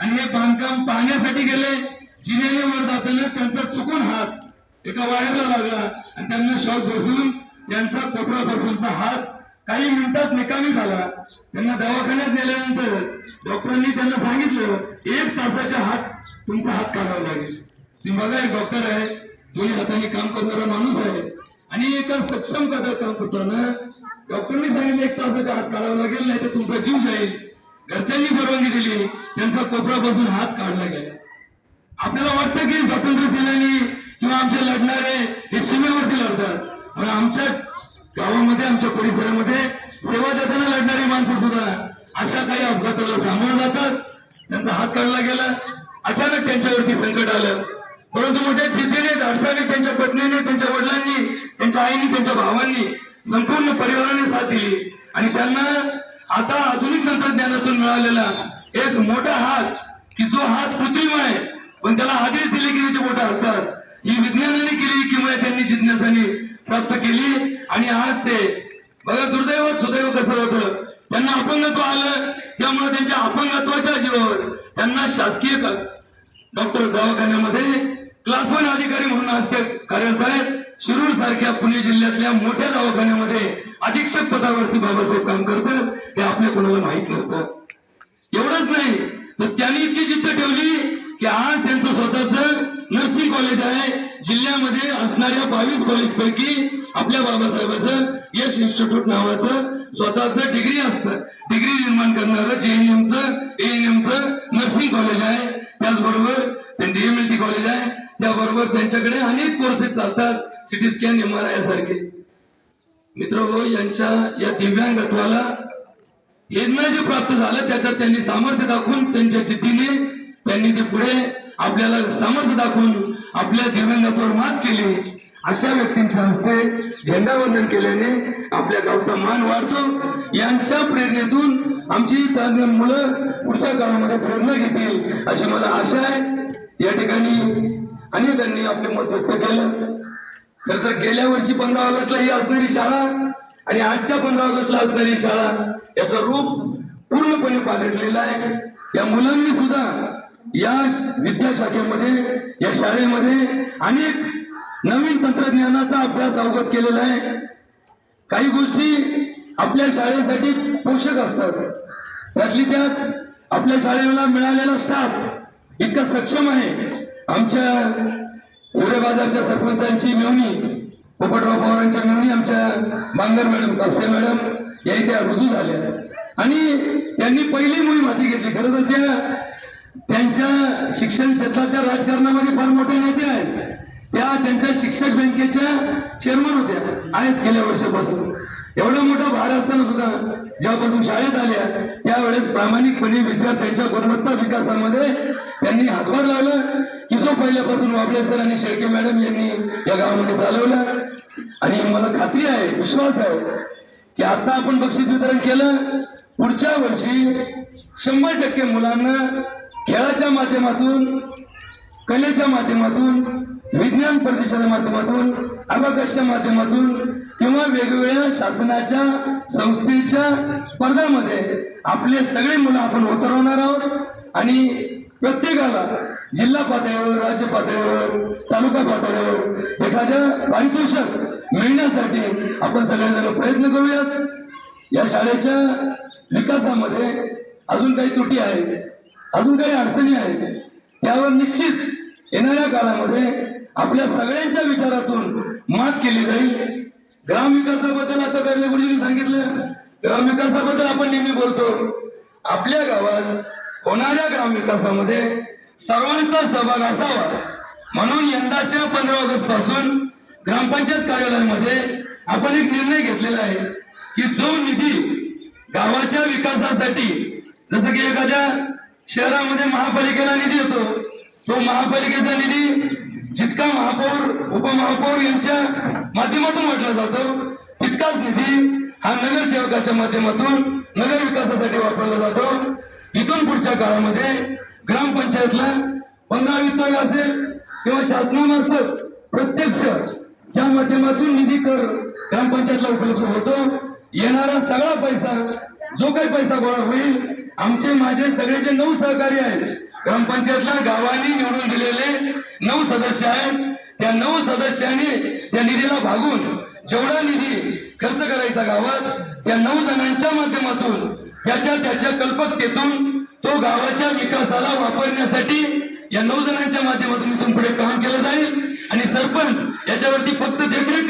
आणि हे बांधकाम पाहण्यासाठी गेले. जिन्याने वर जाताना त्यांचा चुकून हात एका वायरला लागला आणि त्यांना शॉक बसून त्यांचा कोपरापासूनचा हात काही मिनिटात निकामी झाला. त्यांना दवाखान्यात नेल्यानंतर डॉक्टरांनी त्यांना सांगितलं एक तासाच्या हात तुमचा हात काढावा लागेल. ती बघा एक डॉक्टर आहे दोन्ही हाताने काम करणारा माणूस आहे आणि एका सक्षम पदात काम करताना डॉक्टरांनी सांगितलं एक तासाच्या हात काढावा लागेल नाही तर तुमचा जीव जाईल. घरच्यांनी परवानगी दिली त्यांचा कोपरापासून हात काढला गेला. आपल्याला वाटतं की स्वातंत्र्य सेनानी किंवा आमचे लढणारे हे सीमेवरती लढतात पण आमच्या गावामध्ये आमच्या परिसरामध्ये सेवा देताना लढणारी माणसं सुद्धा अशा काही अपघाताला सामोरं जातात. त्यांचा हात काढला गेला. अचानक त्यांच्यावरती संकट आलं. परंतु मोठ्या चितेने धाडसाने त्यांच्या पत्नीने त्यांच्या वडिलांनी त्यांच्या आईने त्यांच्या भावांनी संपूर्ण परिवाराने साथ दिली. आणि त्यांना आता आधुनिक तंत्रज्ञानातून मिळालेला एक मोठा हात की जो हात कृत्रिम आहे पण त्याला आदेश दिले की त्याचे मोठे हातात ही विज्ञानाने केली किंवा त्यांनी जिज्ञासाने प्राप्त केली आणि आज ते बघा दुर्दैवात सुदैव कसं होतं? त्यांना अपंगत्व आलं त्यामुळे त्यांच्या अपंगत्वाच्या जीवावर त्यांना शासकीय डॉक्टर दवाखान्यामध्ये क्लास वन अधिकारी म्हणून आज ते कार्यरत आहेत. शिरूर सारख्या पुणे जिल्ह्यातल्या मोठ्या दवाखान्यामध्ये अधीक्षक पदावरती बाबासाहेब काम करतात हे आपल्या कोणाला माहीत नसतं. एवढंच नाही तर त्यांनी इतकी जिद्द ठेवली की आज त्यांचं स्वतःच नर्सिंग कॉलेज आहे. जिल्ह्यामध्ये असणाऱ्या बावीस कॉलेज पैकी आपल्या बाबासाहेबाचं यश इन्स्टिट्यूट नावाचं स्वतःच डिग्री असतं. डिग्री निर्माण करणारं जेएनएमचं एएनएमचं नर्सिंग कॉलेज आहे. त्याचबरोबर डीएमएलटी कॉलेज आहे. त्याबरोबर त्यांच्याकडे अनेक कोर्सेस चालतात CT scan M R I सारखे मित्र हो यांच्या या दिव्यांगत्वाला यांना जे प्राप्त झालं त्याच्यात त्यांनी सामर्थ्य दाखवून त्यांच्या जिद्दीने त्यांनी ते पुढे आपल्याला सामर्थ्य दाखवून आपल्या दिव्यांगावर मात केली. अशा व्यक्तींच्या हस्ते झेंडावंदन केल्याने आपल्या गावचा मान वाढतो. यांच्या प्रेरणेतून आमची मुलं पुढच्या काळामध्ये प्रेरणा घेतील अशी मला आशा आहे. या ठिकाणी अनेकांनी आपले मत व्यक्त केलं. तर गेल्या वर्षी पंधरा ऑगस्टला ही असणारी शाळा आणि आजच्या पंधरा ऑगस्टला असणारी शाळा याचं रूप पूर्णपणे पालटलेलं आहे. या मुलांनी सुद्धा या विद्याशाखेमध्ये या शाळेमध्ये अनेक नवीन तंत्रज्ञानाचा अभ्यास अवगत केलेला आहे. काही गोष्टी आपल्या शाळेसाठी पोषक असतात. त्यातली त्यात आपल्या शाळेला मिळालेला स्टाफ इतका सक्षम आहे. आमच्या उरे बाजारच्या सरपंचांची मिळवणी पोपटराव पवारांच्या मिळवणी आमच्या बांगर मॅडम कापसे मॅडम या इथे रुजू झाल्या. आणि त्यांनी पहिली मोहीम हाती घेतली. खरं तर त्या त्यांच्या शिक्षण क्षेत्रातल्या राजकारणामध्ये फार मोठे नेते आहेत. त्या त्यांच्या शिक्षक बँकेच्या चेअरमन होत्या. आहेत गेल्या वर्षापासून. एवढं मोठं भार असताना सुद्धा जेव्हापासून शाळेत आल्या त्यावेळेस प्रामाणिकपणे विद्यार्थ्यांच्या गुणवत्ता विकासामध्ये त्यांनी हातभार लावला की जो पहिल्यापासून वाबळे सर आणि शेळके मॅडम यांनी या गावामध्ये चालवला. आणि मला खात्री आहे विश्वास आहे की आता आपण बक्षीस वितरण केलं पुढच्या वर्षी शंभर टक्के मुलांना खेळाच्या माध्यमातून कलेच्या माध्यमातून विज्ञान परिषदेच्या माध्यमातून अबकसच्या माध्यमातून किंवा वेगवेगळ्या शासनाच्या संस्थेच्या स्पर्धामध्ये आपले सगळे मुलं आपण उतरवणार आहोत. आणि प्रत्येकाला जिल्हा पातळीवर राज्य पातळीवर तालुका पातळीवर एखादं पारितोषिक मिळण्यासाठी आपण सगळेजण प्रयत्न करूयात. या शाळेच्या विकासामध्ये अजून काही त्रुटी आहेत अजून काही अडचणी आहेत त्यावर निश्चित येणाऱ्या काळामध्ये आपल्या सगळ्यांच्या विचारातून मात केली जाईल. ग्रामविकासाबद्दल आता कर्वे गुरुजींनी सांगितलं. ग्रामविकासाबद्दल आपण नेहमी बोलतो. आपल्या गावात होणाऱ्या ग्रामविकासामध्ये सर्वांचा सहभाग असावा. म्हणून यंदाच्या पंधरा ऑगस्टपासून ग्रामपंचायत कार्यालयामध्ये आपण एक निर्णय घेतलेला आहे की जो निधी गावाच्या विकासासाठी जसं की एखाद्या शहरामध्ये महापालिकेला निधी येतो तो महापालिकेचा निधी जितका महापौर उपमहापौर यांच्या माध्यमातून म्हटलं जातो तितकाच निधी हा नगरसेवकाच्या माध्यमातून नगर विकासासाठी वापरला जातो. इथून पुढच्या काळामध्ये ग्रामपंचायतला पंधरा वित्त असेल किंवा शासनामार्फत प्रत्यक्ष च्या माध्यमातून निधी कर ग्रामपंचायतला उपलब्ध होतो येणारा सगळा पैसा जो काही पैसा गोळा होईल आमचे माझे सगळे जे नऊ सहकारी आहेत ग्रामपंचायतला गावांनी निवडून दिलेले नऊ सदस्य आहेत. त्या नऊ सदस्यांनी त्या निधीला भागून जेवढा निधी खर्च करायचा गावात त्या नऊ जणांच्या माध्यमातून त्याच्या त्याच्या कल्पकतेतून तो गावाच्या विकासाला वापरण्यासाठी या नऊ जणांच्या माध्यमातून इथून पुढे काम केलं जाईल. आणि सरपंच याच्यावरती फक्त देखरेख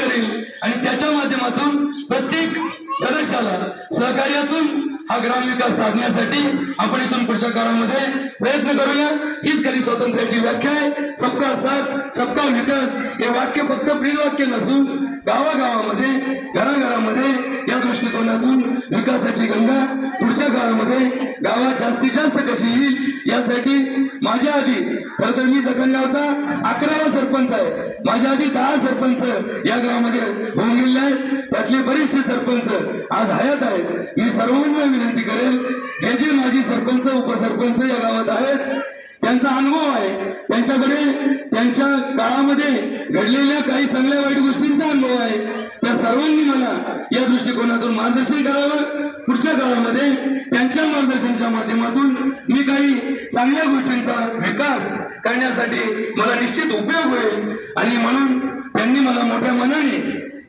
ग्राम विकास साधण्यासाठी आपण इथून पुढच्या काळामध्ये प्रयत्न करूया. हीच खरी स्वातंत्र्याची व्याख्या आहे. सबका साथ सबका विकास हे वाक्य फक्त ब्रीद वाक्य नसून गावागावामध्ये घराघरामध्ये या दृष्टिकोनातून विकासाची गंगा पुढच्या काळामध्ये गावात जास्तीत जास्त कशी येईल यासाठी माझ्या आधी. खर तर मी जखणगावचा अकरावा सरपंच आहे. माझ्या आधी दहा सरपंच या गावामध्ये होऊन गेले आहेत. त्यातले बरेचसे सरपंच आज हयात आहेत. मी सर्वांना विनंती करेल जे जे माझी सरपंच उपसरपंच या गावात आहेत त्यांचा अनुभव आहे. त्यांच्याकडे त्यांच्या काळामध्ये घडलेल्या काही चांगल्या वाईट गोष्टींचा अनुभव आहे. त्या सर्वांनी मला या दृष्टिकोनातून मार्गदर्शन करावं. पुढच्या काळामध्ये त्यांच्या मार्गदर्शनाच्या माध्यमातून मी काही चांगल्या गोष्टींचा विकास करण्यासाठी मला निश्चित उपयोग होईल. आणि म्हणून त्यांनी मला मोठ्या मनाने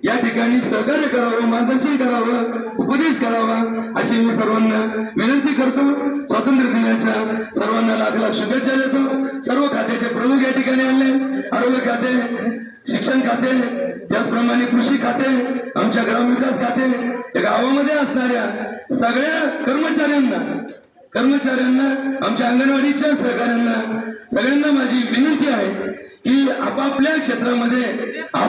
या ठिकाणी सहकार्य करावं मार्गदर्शन करावं उपदेश करावा अशी मी सर्वांना विनंती करतो. स्वातंत्र्य दिनाच्या सर्वांना लाख लाख शुभेच्छा देतो. सर्व खात्याचे प्रमुख या ठिकाणी आले. आरोग्य खाते शिक्षण खाते त्याचप्रमाणे कृषी खाते आमच्या ग्रामविकास खाते या गावामध्ये असणाऱ्या सगळ्या कर्मचाऱ्यांना कर्मचाऱ्यांना आमच्या अंगणवाडीच्या सहकाऱ्यांना सगळ्यांना माझी विनंती आहे की आपापल्या क्षेत्रामध्ये आप